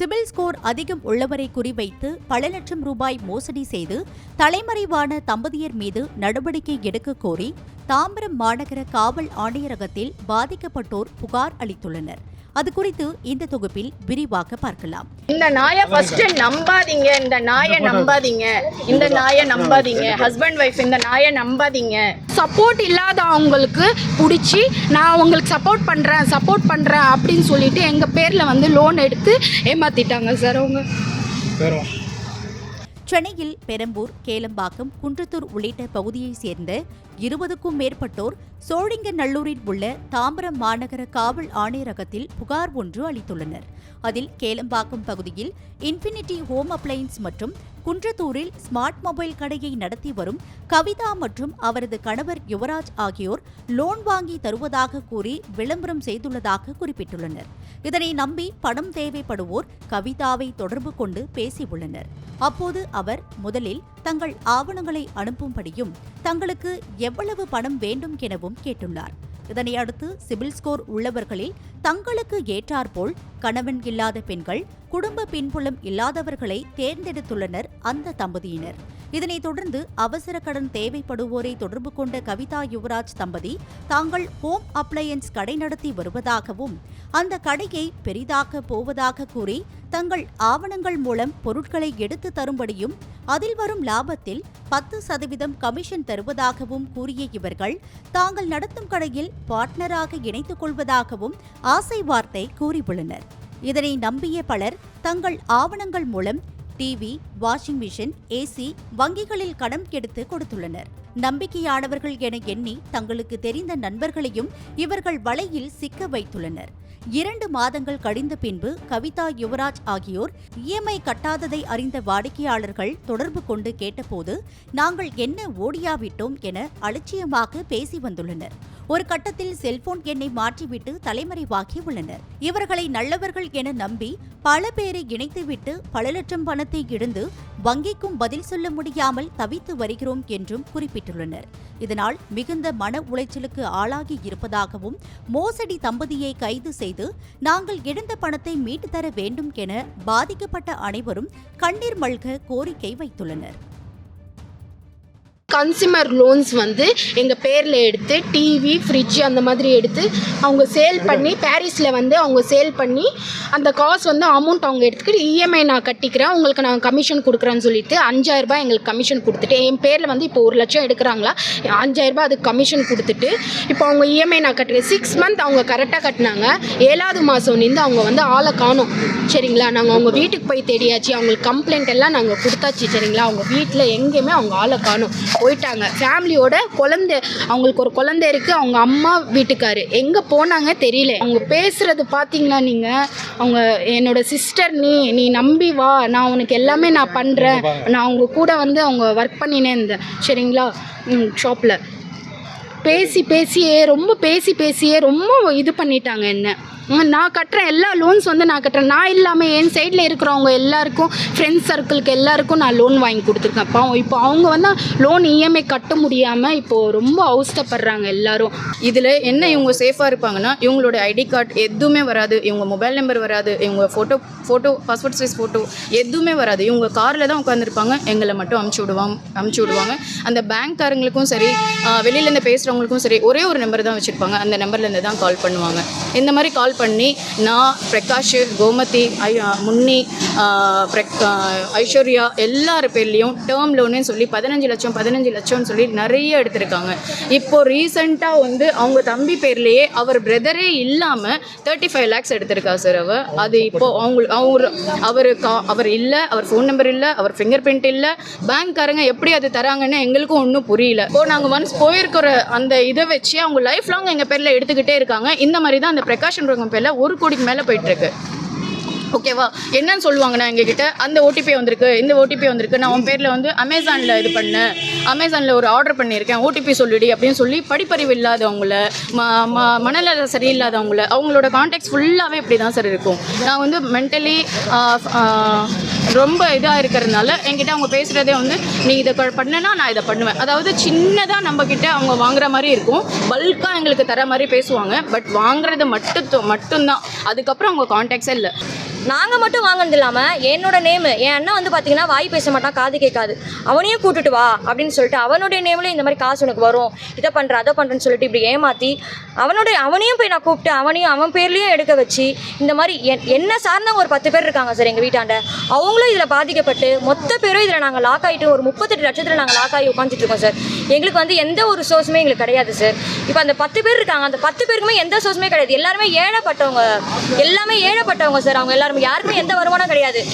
CIBIL score அதிகம் உள்ளவரை குறிவைத்து பல லட்சம் ரூபாய் மோசடி செய்து தலைமறைவான தம்பதியர் மீது நடவடிக்கை எடுக்க கோரி தாம்பரம் மாநகர காவல் ஆணையரகத்தில் பாதிக்கப்பட்டோர் புகார் அளித்துள்ளனர். அது குறித்து இந்த தொகுப்பில் விரிவாக பார்க்கலாம். இந்த நாயை ஃபர்ஸ்ட் நம்பாதீங்க இந்த நாயை நம்பாதீங்க இந்த நாயை நம்பாதீங்க ஹஸ்பண்ட் ஒய்ஃப் இந்த நாயை நம்பாதீங்க. சப்போர்ட் இல்லாதவங்களுக்கு பிடிச்சி நான் உங்களுக்கு சப்போர்ட் பண்ணுறேன் சப்போர்ட் பண்ணுறேன் அப்படின்னு சொல்லிட்டு எங்கள் பேரில் வந்து லோன் எடுத்து ஏமாத்திட்டாங்க சார் அவங்க. சென்னையில் பெரம்பூர் கேளம்பாக்கம் குன்றத்தூர் உள்ளிட்ட பகுதியைச் சேர்ந்த இருபதுக்கும் மேற்பட்டோர் சோழிங்கநல்லூரில் உள்ள தாம்பரம் மாநகர காவல் ஆணையரகத்தில் புகார் ஒன்று அளித்துள்ளனர். அதில் கேளம்பாக்கம் பகுதியில் இன்ஃபினிட்டி ஹோம் அப்ளையன்ஸ் மற்றும் குன்றத்தூரில் ஸ்மார்ட் மொபைல் கடையை நடத்தி வரும் கவிதா மற்றும் அவரது கணவர் யுவராஜ் ஆகியோர் லோன் வாங்கி தருவதாக கூறி விளம்பரம் செய்துள்ளதாக குறிப்பிட்டுள்ளனர். இதனை நம்பி பணம் தேவைப்படுவோர் கவிதாவை தொடர்பு கொண்டு பேசியுள்ளனர். அப்போது அவர் முதலில் தங்கள் ஆவணங்களை அனுப்பும்படியும் தங்களுக்கு எவ்வளவு பணம் வேண்டும் எனவும் கேட்டுள்ளார். இதனை அடுத்து சிபில் ஸ்கோர் உள்ளவர்களில் தங்களுக்கு ஏற்றாற்போல் கணவன் இல்லாத பெண்கள் குடும்ப பின்புலம் இல்லாதவர்களை தேர்ந்தெடுத்துள்ளனர் அந்த தம்பதியினர். இதனைத் தொடர்ந்து அவசர கடன் தேவைப்படுவோரை தொடர்பு கொண்ட கவிதா யுவராஜ் தம்பதி தாங்கள் ஹோம் அப்ளையன்ஸ் கடை நடத்தி வருவதாகவும் அந்த கடையை பெரிதாக்க போவதாக கூறி தங்கள் ஆவணங்கள் மூலம் பொருட்களை எடுத்து தரும்படியும் அதில் வரும் லாபத்தில் பத்து சதவீதம் கமிஷன் தருவதாகவும் கூறிய இவர்கள் தாங்கள் நடத்தும் கடையில் பார்ட்னராக இணைத்துக் கொள்வதாகவும் ஆசை வார்த்தை கூறியுள்ளனர். இதனை நம்பிய பலர் தங்கள் ஆவணங்கள் மூலம் டிவி வாஷிங் மிஷின் ஏசி வங்கிகளில் கடன் எடுத்து கொடுத்துள்ளனர். நம்பிக்கையானவர்கள் என எண்ணி தங்களுக்கு தெரிந்த நண்பர்களையும் இவர்கள் வலையில் சிக்க வைத்துள்ளனர். இரண்டு மாதங்கள் கழிந்த பின்பு கவிதா யுவராஜ் ஆகியோர் இஎம்ஐ கட்டாததை அறிந்த வாடிக்கையாளர்கள் தொடர்பு கொண்டு கேட்டபோது நாங்கள் என்ன ஓடியாவிட்டோம் என அலட்சியமாக பேசி வந்துள்ளனர். ஒரு கட்டத்தில் செல்போன் எண்ணை மாற்றிவிட்டு தலைமறைவாகி உள்ளனர். இவர்களை நல்லவர்கள் என நம்பி பல பேரை இணைத்துவிட்டு பல லட்சம் பணத்தை இழந்து வங்கிக்கும் பதில் சொல்ல முடியாமல் தவித்து வருகிறோம் என்றும் குறிப்பிட்டுள்ளனர். இதனால் மிகுந்த மன உளைச்சலுக்கு ஆளாகி இருப்பதாகவும் மோசடி தம்பதியை கைது செய்து நாங்கள் இழந்த பணத்தை மீட்டு தர வேண்டும் என பாதிக்கப்பட்ட அனைவரும் கண்ணீர் மல்க கோரிக்கை வைத்துள்ளனர். கன்சியூமர் லோன்ஸ் வந்து எங்கள் பேரில் எடுத்து டிவி ஃப்ரிட்ஜ் அந்த மாதிரி எடுத்து அவங்க சேல் பண்ணி பாரிஸில் வந்து அவங்க சேல் பண்ணி அந்த காசு வந்து அமௌண்ட் அவங்க எடுத்துக்கிட்டு இஎம்ஐ நான் கட்டிக்கிறேன் உங்களுக்கு நான் கமிஷன் கொடுக்குறேன்னு சொல்லிட்டு அஞ்சாயிரரூபா எங்களுக்கு கமிஷன் கொடுத்துட்டு என் பேரில் வந்து இப்போ ஒரு லட்சம் எடுக்கிறாங்களா? அஞ்சாயிரரூபா அதுக்கு கமிஷன் கொடுத்துட்டு இப்போ அவங்க இஎம்ஐ நான் கட்டுறேன் சிக்ஸ் மந்த் அவங்க கரெக்டாக கட்டினாங்க ஏழாவது மாதம் நின்று அவங்க வந்து ஆளை காணும். சரிங்களா? நாங்கள் அவங்க வீட்டுக்கு போய் தேடியாச்சு அவங்களுக்கு கம்ப்ளைண்ட் எல்லாம் நாங்கள் கொடுத்தாச்சு சரிங்களா? அவங்க வீட்டில் எங்கேயுமே அவங்க ஆளை காணும். போயிட்டாங்க. ஃபேமிலியோட குழந்தை அவங்களுக்கு ஒரு குழந்தை இருக்குது அவங்க அம்மா வீட்டுக்காரு. எங்கே போனாங்க தெரியல. அவங்க பேசுகிறது பார்த்தீங்களா நீங்கள் அவங்க என்னோட சிஸ்டர் நீ நீ நம்பி வா. நான் உனக்கு எல்லாமே நான் பண்ணுறேன் நான் அவங்க கூட வந்து அவங்க ஒர்க் பண்ணினே இருந்தேன். சரிங்களா? ஷாப்பில் பேசி பேசியே ரொம்ப பேசி பேசியே ரொம்ப இது பண்ணிட்டாங்க என்ன? நான் கட்டுற எல்லா லோன்ஸ் வந்து நான் கட்டுறேன். நான் இல்லாமல் என் சைடில் இருக்கிறவங்க எல்லாருக்கும் ஃப்ரெண்ட்ஸ் சர்க்கிளுக்கு எல்லாருக்கும் நான் லோன் வாங்கி கொடுத்துருக்கேன். அப்போ இப்போ அவங்க வந்து லோன் இஎம்ஐ கட்ட முடியாமல் இப்போது ரொம்ப அவஸ்தைப்படுறாங்க எல்லாரும். இதில் என்ன இவங்க சேஃபாக இருப்பாங்கன்னா இவங்களோட ஐடி கார்டு எதுவுமே வராது. இவங்க மொபைல் நம்பர் வராது. இவங்க photo photo passport size photo எதுவுமே வராது. இவங்க காரில் தான் உட்காந்துருப்பாங்க எங்களை மட்டும் அமுச்சு விடுவாங்க அமுச்சு விடுவாங்க. அந்த பேங்க்காரங்களுக்கும் சரி வெளியிலேருந்து பேசுகிறவங்களுக்கும் சரி ஒரே ஒரு நம்பர் தான் வச்சுருப்பாங்க. அந்த நம்பர்லேருந்து தான் கால் பண்ணுவாங்க. இந்த மாதிரி கால் பண்ணி நான் பிரகாஷ் கோமதி ஐ முன்னி ஐஸ்வர்யா எல்லார் பேர்லேயும் டேர்ம் லோனு சொல்லி பதினஞ்சு லட்சம் பதினஞ்சு லட்சம்னு சொல்லி நிறைய எடுத்திருக்காங்க. இப்போ ரீசெண்டாக வந்து அவங்க தம்பி பேர்லேயே அவர் பிரதரே இல்லாமல் தேர்ட்டி ஃபைவ் லேக்ஸ் எடுத்திருக்கா சார் அவர் அது இப்போ அவங்களுக்கு அவர் அவர் கா அவர் இல்லை அவர் ஃபோன் நம்பர் இல்லை அவர் ஃபிங்கர் பிரிண்ட் இல்லை. பேங்க்காரங்க எப்படி அது தராங்கன்னு எங்களுக்கும் ஒன்றும் புரியல. இப்போ நாங்கள் ஒன்ஸ் போயிருக்கிற அந்த இதை வச்சு அவங்க லைஃப் லாங் எங்கள் பேரில் எடுத்துக்கிட்டே இருக்காங்க. இந்த மாதிரி தான் அந்த பிரகாஷ்ன்றவங்க பேரில் ஒரு கோடிக்கு மேலே போயிட்டுருக்கு ஓகேவா என்னன்னு சொல்லுவாங்கன்னா எங்ககிட்ட? அந்த ஓடிபி வந்திருக்கு இந்த ஓடிபி வந்திருக்கு. நான் உன் பேரில் வந்து அமேசானில் இது பண்ணேன். அமேசானில் ஒரு ஆர்டர் பண்ணியிருக்கேன். ஓடிபி சொல்லிடி அப்படின்னு சொல்லி படிப்பறிவு இல்லாதவங்கள ம ம மனநல சரியில்லாதவங்கள அவங்களோட கான்டாக்ட்ஸ் ஃபுல்லாகவே இப்படி தான் சார் இருக்கும். நான் வந்து மென்டலி ரொம்ப இதாக இருக்கிறதுனால என்கிட்ட அவங்க பேசுகிறதே வந்து நீ இதை பண்ணனா நான் இதை பண்ணுவேன். அதாவது சின்னதாக நம்மக்கிட்ட அவங்க வாங்குற மாதிரி இருக்கும். பல்காக எங்களுக்கு தர மாதிரி பேசுவாங்க. பட் வாங்குறது மட்டும் மட்டும்தான். அதுக்கப்புறம் அவங்க கான்டாக்ட்ஸே இல்லை. நாங்கள் மட்டும் வாங்கினது இல்லாமல் என்னோட நேமு என் அண்ணன் வந்து பார்த்தீங்கன்னா வாய் பேச மாட்டான் காது கேட்காது. அவனையும் கூட்டுட்டு வா அப்படின்னு சொல்லிட்டு அவனுடைய நேமில் இந்த மாதிரி காசு உனக்கு வரும். இதை பண்ணுற அதை பண்ணுறேன்னு சொல்லிட்டு இப்படி ஏமாற்றி அவனுடைய அவனையும் போய் நான் கூப்பிட்டு அவனையும் அவன் பேர்லேயும் எடுக்க வச்சு இந்த மாதிரி என் என்ன சார்ந்தவங்க ஒரு பத்து பேர் இருக்காங்க சார் எங்கள் வீட்டாண்ட. அவங்களும் இதில் பாதிக்கப்பட்டு மொத்த பேரும் இதில் நாங்கள் லாக் ஆகிட்டு ஒரு முப்பத்தெட்டு லட்சத்தில் நாங்கள் லாக் ஆகி உட்காந்துட்டு இருக்கோம் சார். எங்களுக்கு வந்து எந்த ஒரு சோர்ஸுமே எங்களுக்கு கிடையாது சார். இப்போ அந்த பத்து பேர் இருக்காங்க அந்த பத்து பேருக்குமே எந்த சோர்ஸுமே கிடையாது. எல்லாருமே ஏழப்பட்டவங்க எல்லாமே ஏழப்பட்டவங்க சார். அவங்க எல்லாரும் யாருக்குமே எந்த வருமானம் கிடையாது.